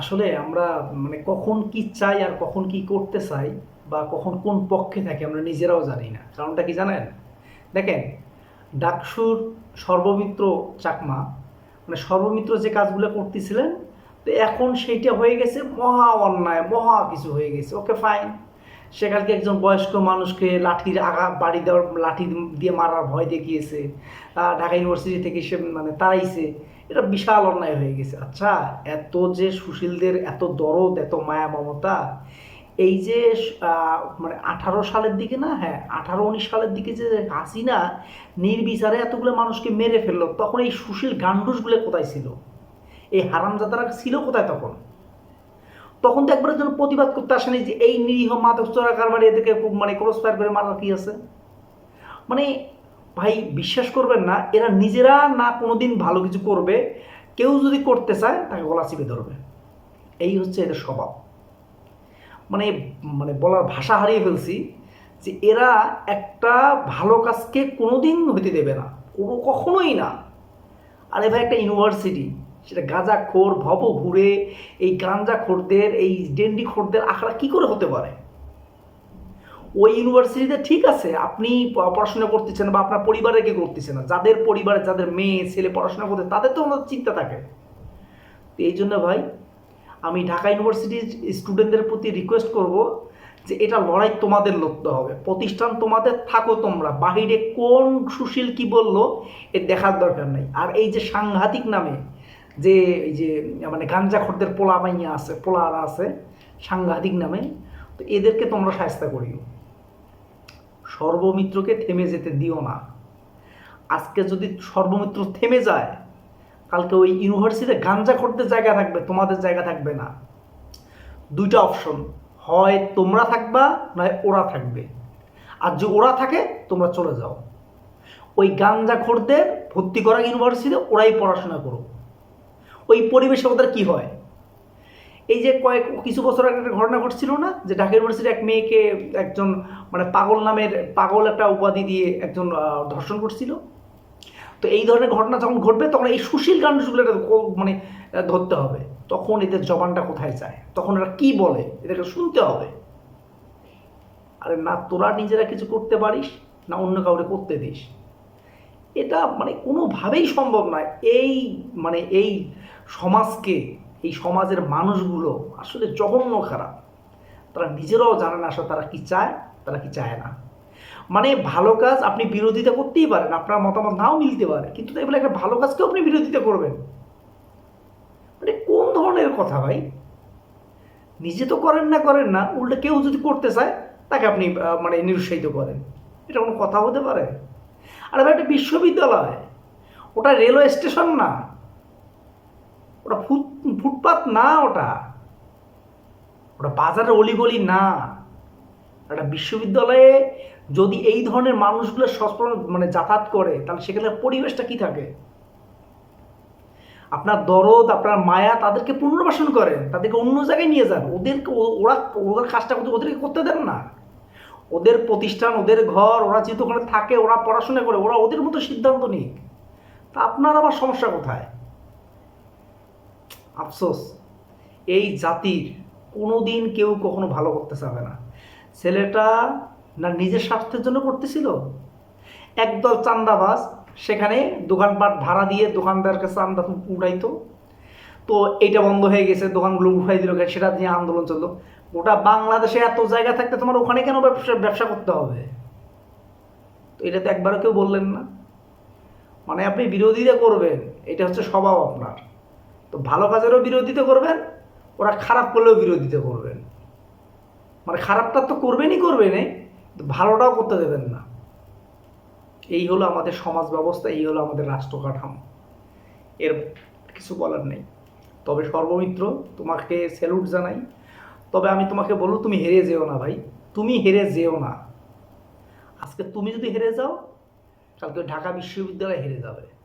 আসলে আমরা মানে কখন কি চাই আর কখন কি করতে চাই বা কখন কোন পক্ষে থাকি আমরা নিজেরাও জানি না। কারণটা কি জানেন? দেখেন, ডাকসুর সর্বমিত্র চাকমা মানে সর্বমিত্র যে কাজগুলো করতেছিলেন, তো এখন সেইটা হয়ে গেছে মহা অন্যায়, মহা কিছু হয়ে গেছে। ওকে ফাইন সেখানকে একজন বয়স্ক মানুষকে লাঠির আগা, বাড়ি দেওয়ার, লাঠি দিয়ে মারার ভয় দেখিয়েছে। ঢাকা ইউনিভার্সিটি থেকে সে মানে তাড়াইছে। এটা বিশাল অন্যায় হয়ে গেছে। আচ্ছা এত যে সুশীলদের এত দরদ, এত মায়া, মমতা, এই যে মানে আঠারো সালের দিকে না হ্যাঁ আঠারো উনিশ সালের দিকে যে হাসিনা নির্বিচারে এতগুলো মানুষকে মেরে ফেলল, তখন এই সুশীল গান্ডুসগুলো কোথায় ছিল? এই হারামজাদারা ছিল কোথায় তখন? তখন তো একবারের জন্য প্রতিবাদ করতে আসেনি যে এই নিরীহ মাদক চোরা কারবারি এদেরকে মানে ক্রস ফায়ার করে মারার কি আছে? মানে ভাই, বিশ্বাস করবেন না, এরা নিজেরা না কোনোদিন ভালো কিছু করবে, কেউ যদি করতে চায়, তাকে গলা চিপে ধরবে। এই হচ্ছে এদের স্বভাব। মানে মানে বলার ভাষা হারিয়ে ফেলছি যে এরা একটা ভালো কাজকে কোনোদিন হইতে দেবে না, কোনো কখনোই না। আরে ভাই, একটা ইউনিভার্সিটি সেটা গাঁজা খোর ভব ঘুরে এই গাঞ্জা খোরদের এই ডেন্ডি খোরদের আখড়া কি করে হতে পারে? ওই ইউনিভার্সিটিতে ঠিক আছে, আপনি পড়াশোনা করতেছেন বা আপনার পরিবারে কে করতেছে না। যাদের পরিবারে যাদের মেয়ে, ছেলে পড়াশোনা করতে, তাদের তো আমাদের চিন্তা থাকে। তো এই জন্য ভাই, আমি ঢাকা ইউনিভার্সিটির স্টুডেন্টদের প্রতি রিকোয়েস্ট করব যে এটা লড়াই তোমাদের লড়তে হবে। প্রতিষ্ঠান তোমাদের থাকো তোমরা। বাহিরে কোন সুশীল কি বলল, এ দেখার দরকার নেই। আর এই যে সাংঘাতিক নামে যে এই যে মানে গাঞ্জাখোরদের পোলা মাইয়া আছে, পোলারা আছে, সাংঘাতিক নামে, তো এদেরকে তোমরা সাহায্য করিও। সর্বমিত্রকে থেমে যেতে দিও না। আজকে যদি সর্বমিত্র থেমে যায়, কালকে ওই ইউনিভার্সিটিতে গাঞ্জা করতে জায়গা থাকবে, তোমাদের জায়গা থাকবে না। দুইটা অপশন, হয় তোমরা থাকবা, নয় ওরা থাকবে। আর যে ওরা থাকে, তোমরা চলে যাও। ওই গাঞ্জা খোরদের ভর্তি করা ইউনিভার্সিটিতে ওরাই পড়াশোনা করো ওই পরিবেশে ওদের কি হয়? এই যে কয়েক কিছু বছর আগে একটা ঘটনা ঘটছিল না? যে ঢাকা ইউনিভার্সিটির এক মেয়েকে একজন মানে পাগল নামের, পাগল একটা উপাধি দিয়ে একজন ধর্ষণ করছিল। তো এই ধরনের ঘটনা যখন ঘটবে, তখন এই সুশীল গানগুলো মানে ধরতে হবে। তখন এদের জবানটা কোথায় যায়? তখন এরা কি বলে? এদেরকে শুনতে হবে। আরে না তোরা নিজেরা কিছু করতে পারিস, না অন্য কাউকে করতে দিস। এটা মানে কোনোভাবেই সম্ভব নয়। এই মানে এই সমাজকে, এই সমাজের মানুষগুলো আসলে জঘন্য খারাপ। তারা নিজেরাও জানে না আসলে তারা কি চায়, তারা কি চায় না। মানে ভালো কাজ আপনি বিরোধিতা করতেই পারেন, আপনার মতামত নাও মিলতে পারে, কিন্তু বলে একটা ভালো কাজকেও আপনি বিরোধিতা করবেন। মানে কোন ধরনের কথা ভাই? নিজে তো করেন না করেন না, উল্টে কেউ যদি করতে চায়, তাকে আপনি মানে নিরুৎসাহিত করেন। এটা কোনো কথা হতে পারে? আরে ভাই একটা বিশ্ববিদ্যালয়। ওটা রেলওয়ে স্টেশন না। ওটা ফুট, ফুটপাত না ওটা। ওটা বাজারের অলিগলি না। একটা বিশ্ববিদ্যালয়ে যদি এই ধরনের মানুষগুলো সস্পর্শ মানে যাতায়াত করে, তাহলে সেখানে পরিবেশটা কি থাকে? আপনার দরদ, আপনার মায়া, তাদেরকে পুনর্বাসন করেন। তাদেরকে অন্য জায়গায় নিয়ে যান। ওদেরকে ওরা, ওদের কাজটা ওদেরকে করতে দেন না। ওদের প্রতিষ্ঠান, ওদের ঘর, ওরা যেহেতু ওখানে থাকে, ওরা পড়াশোনা করে, ওরা ওদের মতো সিদ্ধান্ত নিক। তা আপনার আবার সমস্যা কোথায়? আফসোস। এই জাতির কোনোদিন কেউ কখনো ভালো করতে চাবে না। ছেলেটা না নিজের স্বার্থের জন্য করতেছিল? একদল চান্দাবাজ সেখানে দোকানপাট ভাড়া দিয়ে দোকানদারকে চান্দা উঠাইতো। তো এটা বন্ধ হয়ে গেছে, দোকানগুলো উঠাই দিল সেটা নিয়ে আন্দোলন চলল। গোটা বাংলাদেশে এত জায়গা থাকতে তোমার ওখানে কেন ব্যবসা ব্যবসা করতে হবে? তো এটা তো একবারও কেউ বললেন না। মানে আপনি বিরোধিতা করবেন, এটা হচ্ছে স্বভাব আপনার। তো ভালো কাজেরও বিরোধিতা করবেন, ওরা খারাপ করলেও বিরোধিতা করবেন। মানে খারাপটা তো করবেনই করবেনই ভালোটাও করতে দেবেন না। এই হলো আমাদের সমাজ ব্যবস্থা, এই হলো আমাদের রাষ্ট্র কাঠামো। এর কিছু বলার নেই। তবে সর্বমিত্র, তোমাকে স্যালুট জানাই। তবে আমি তোমাকে বলব, তুমি হেরে যেও না ভাই। তুমি হেরে যেও না। আজকে তুমি যদি হেরে যাও, কালকে ঢাকা বিশ্ববিদ্যালয় হেরে যাবে।